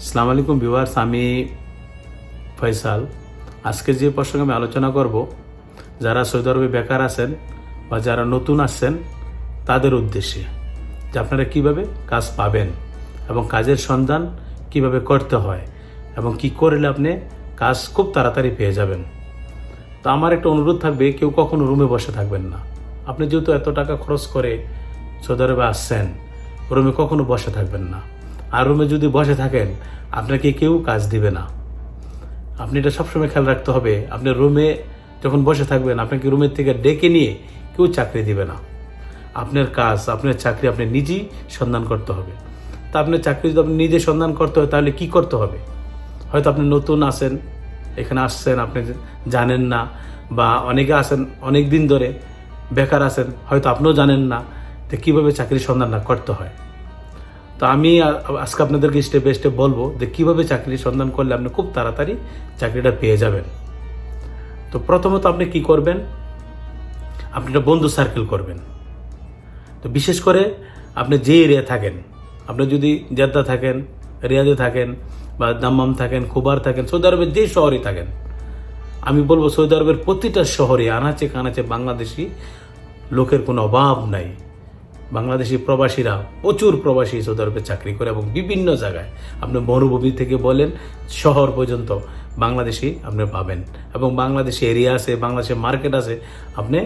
আসসালামু আলাইকুম ভিউয়ার্স, আমি ফয়সাল। আজকে যে প্রসঙ্গে আমি আলোচনা করব, যারা সৌদি আরবে বেকার আছেন বা যারা নতুন আসছেন তাদের উদ্দেশ্যে যে আপনারা কীভাবে কাজ পাবেন এবং কাজের সন্ধান কীভাবে করতে হয় এবং কি করলে আপনি কাজ খুব তাড়াতাড়ি পেয়ে যাবেন। তো আমার একটা অনুরোধ থাকবে, কেউ কখনো রুমে বসে থাকবেন না। আপনি যেহেতু এত টাকা খরচ করে সৌদি আরবে আসছেন রুমে কখনো বসে থাকবেন না। আর রুমে যদি বসে থাকেন, আপনাকে কেউ কাজ দিবে না। আপনি এটা সবসময় খেয়াল রাখতে হবে, আপনি রুমে যখন বসে থাকবেন, আপনাকে রুমের থেকে ডেকে নিয়ে কেউ চাকরি দিবে না। আপনার কাজ, আপনার চাকরি আপনি নিজেই সন্ধান করতে হবে। তা আপনার চাকরি যদি আপনি নিজে সন্ধান করতে হয়, তাহলে কি করতে হবে? হয়তো আপনি নতুন আসেন এখানে আসছেন, আপনি জানেন না, বা অনেকে আসেন অনেক দিন ধরে বেকার আছেন, হয়তো আপনিও জানেন না যে কীভাবে চাকরির সন্ধান না করতে হয়। তো আমি আজকে আপনাদেরকে স্টেপ বাই স্টেপ বলব যে কীভাবে চাকরির সন্ধান করলে আপনি খুব তাড়াতাড়ি চাকরিটা পেয়ে যাবেন। তো প্রথমত আপনি কি করবেন? আপনি একটা বন্ধু সার্কেল করবেন। তো বিশেষ করে আপনি যে এরিয়া থাকেন, আপনি যদি জেদ্দা থাকেন, রিয়াদে থাকেন বা দাম্মাম থাকেন, খুবার থাকেন, সৌদি আরবের যে শহরে থাকেন, আমি বলব সৌদি আরবের প্রতিটা শহরে আনাচে কানাচে বাংলাদেশি লোকের কোনো অভাব নাই। বাংলাদেশি প্রবাসীরা প্রচুর প্রবাসী সৌদি আরবে চাকরি করে এবং বিভিন্ন জায়গায় আপনি মরুভূমি থেকে বলেন, শহর পর্যন্ত বাংলাদেশি আপনি পাবেন। এবং বাংলাদেশি এরিয়া আছে বাংলাদেশের মার্কেট আছে, আপনি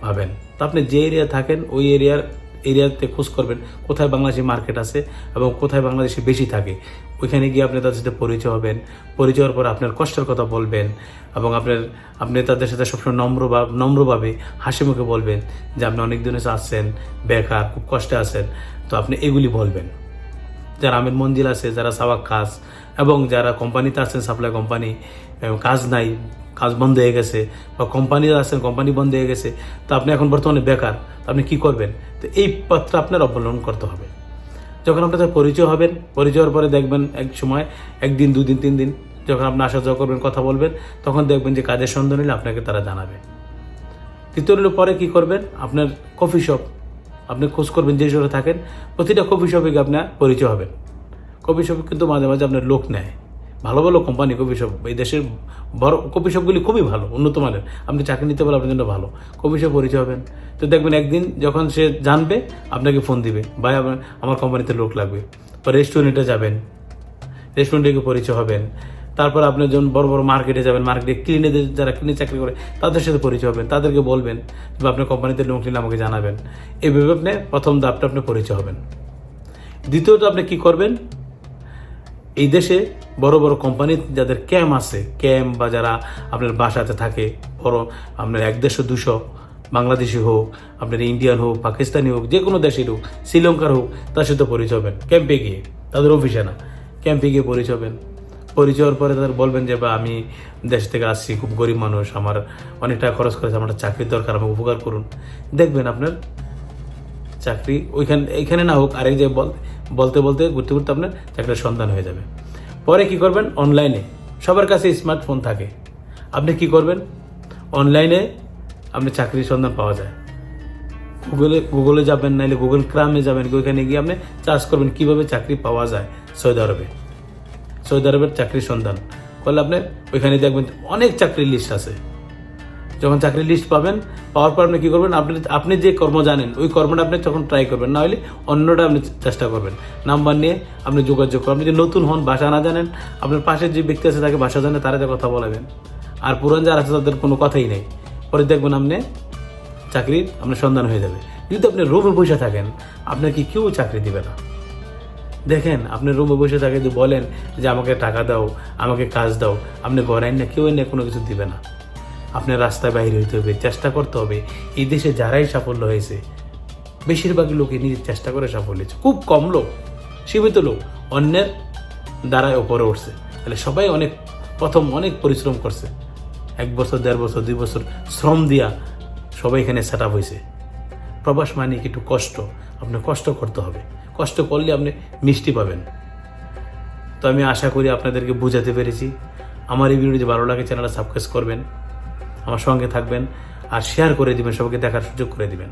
পাবেন। তা আপনি যে এরিয়া থাকেন, ওই এরিয়ার এরিয়াতে খোঁজ করবেন কোথায় বাংলাদেশি মার্কেট আছে এবং কোথায় বাংলাদেশি বেশি থাকে। ওইখানে গিয়ে আপনি তাদের সাথে পরিচয় হবেন। পরিচয় হওয়ার পর আপনার কষ্টের কথা বলবেন এবং আপনার, আপনি তাদের সাথে সবসময় নম্র নম্রভাবে হাসি মুখে বলবেন যে আপনি অনেক দিন এসে আসছেন বেকার, খুব কষ্টে আছেন। তো আপনি এগুলি বলবেন। যারা আমের মঞ্জিল আছে, যারা সাবাক কাজ এবং যারা কোম্পানিতে আছেন সাপ্লাই কোম্পানি কাজ নাই, কাজ বন্ধ হয়ে গেছে, বা কোম্পানিতে আছেন কোম্পানি বন্ধ হয়ে গেছে, তো আপনি এখন বর্তমানে বেকার আপনি কি করবেন? তো এই পথটা আপনার অবলম্বন করতে হবে। যখন আপনাদের পরিচয় হবেন, পরিচয় হওয়ার পরে দেখবেন এক সময়, একদিন, দুদিন, তিন দিন, যখন আপনি আসা যাওয়া করবেন, কথা বলবেন, তখন দেখবেন যে কাজের সন্ধান হলে আপনাকে তারা জানাবে। তৃতীয় পরে কি করবেন? আপনার কফি শপ আপনি খোঁজ করবেন, যে শহরে থাকেন, প্রতিটা কফি শপে গিয়ে আপনার পরিচয় হবেন। কফি শপে কিন্তু মাঝে মাঝে আপনার লোক নেয়। ভালো ভালো কোম্পানি কফি শপ। এই দেশের বড় কফি শপগুলি খুবই ভালো, উন্নত মানের। আপনি চাকরি নিতে পারলে আপনার জন্য ভালো। কফি শপ পরিচয় হবেন। তো দেখবেন একদিন যখন সে জানবে, আপনাকে ফোন দিবে, ভাই, আমার কোম্পানিতে লোক লাগবে। বা রেস্টুরেন্টে যাবেন। রেস্টুরেন্টে গিয়ে পরিচয় হবেন। তারপর আপনি যখন বড় বড় মার্কেটে যাবেন মার্কেটে ক্লিনে যারা ক্লিনে চাকরি করে, তাদের সাথে পরিচয় হবেন। তাদেরকে বলবেন যে আপনার কোম্পানিতে লোক নিলে আমাকে জানাবেন। এইভাবে আপনি প্রথম ধাপটা আপনি পরিচয় হবেন। দ্বিতীয়ত আপনি কি করবেন? এই দেশে বড় বড় কোম্পানি যাদের ক্যাম আছে, ক্যাম বা যারা আপনার বাসাতে থাকে, বড় আপনার এক দেড়শো দুশো, বাংলাদেশি হোক, আপনার ইন্ডিয়ান হোক, পাকিস্তানি হোক, যে কোনো দেশের হোক, শ্রীলঙ্কার হোক, তার সাথে পরিচয় হবেন। ক্যাম্পে গিয়ে, তাদের অফিসে না। ক্যাম্পে গিয়ে পরিচয় হবেন। পরিচয় হওয়ার পরে তাদের বলবেন যে, বা, আমি দেশ থেকে আসছি, খুব গরিব মানুষ, আমার অনেক টাকা খরচ করেছে, আমার চাকরির দরকার, আমাকে উপকার করুন। দেখবেন আপনার চাকরি ওইখানে এইখানে না হোক আরেক জায়গায় বল, বলতে বলতে ঘুরতে ঘুরতে আপনার চাকরির সন্ধান হয়ে যাবে। পরে কি করবেন? অনলাইনে সবার কাছে স্মার্টফোন থাকে। আপনি কি করবেন? অনলাইনে আপনি চাকরির সন্ধান পাওয়া যায়। গুগলে গুগলে যাবেন নাহলে গুগল ক্রামে যাবেন ওইখানে গিয়ে আপনি চার্জ করবেন কীভাবে চাকরি পাওয়া যায় সৌদি আরবে। সৌদি আরবের চাকরির সন্ধান। করলে আপনি ওইখানে দেখবেন অনেক চাকরির লিস্ট আছে। যখন চাকরির লিস্ট পাবেন, পাওয়ার পর আপনি কী করবেন? আপনি আপনি যে কর্ম জানেন, ওই কর্মটা আপনি তখন ট্রাই করবেন। না হলে অন্যটা আপনি চেষ্টা করবেন। নাম্বার নিয়ে আপনি যোগাযোগ করবেন আপনি যদি নতুন হন ভাষা না জানেন, আপনার পাশের যে ব্যক্তি আছে তাকে ভাষা জানে, তারা কথা বলাবেন। আর পুরান যারা আছে, তাদের কোনো কথাই নেই। পরে দেখবেন আপনি চাকরির আপনার সন্ধান হয়ে যাবে। যদি আপনি রুমে বসে থাকেন, আপনাকে কেউ চাকরি দিবে না। দেখেন, আপনি রুমে বসে থাকে যদি বলেন যে, আমাকে টাকা দাও, আমাকে কাজ দাও, আপনি ঘরে না, কেউ এনে কোনো কিছু দিবে না। আপনার রাস্তায় বাইরে হইতে হবে, চেষ্টা করতে হবে। এই দেশে যারাই সাফল্য হয়েছে বেশিরভাগ লোকই নিজের চেষ্টা করে সাফল্য হয়েছে। খুব কম লোক, সীমিত লোক, অন্যের দ্বারাই ওপরে উঠছে। তাহলে সবাই অনেক, প্রথম অনেক পরিশ্রম করছে। এক বছর, দেড় বছর, দুই বছর শ্রম দিয়া সবাই এখানে সেট আপ হয়েছে। প্রবাস মানে একটু কষ্ট? আপনার কষ্ট করতে হবে। কষ্ট করলে আপনি মিষ্টি পাবেন। তো আমি আশা করি আপনাদেরকে বোঝাতে পেরেছি। আমার এই ভিডিও যদি ভালো লাগে, চ্যানেলটা সাবস্ক্রাইব করবেন। আমার সঙ্গে থাকবেন আর শেয়ার করে দিবেন, সবাইকে দেখার সুযোগ করে দিবেন।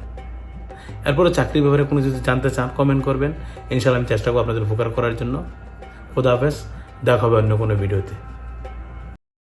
এরপরে চাকরির ব্যাপারে কোনো যদি জানতে চান কমেন্ট করবেন। ইনশাআল্লাহ আমি চেষ্টা করব আপনাদের উপকার করার জন্য। খোদা হাফেজ, দেখা হবে অন্য কোনো ভিডিওতে।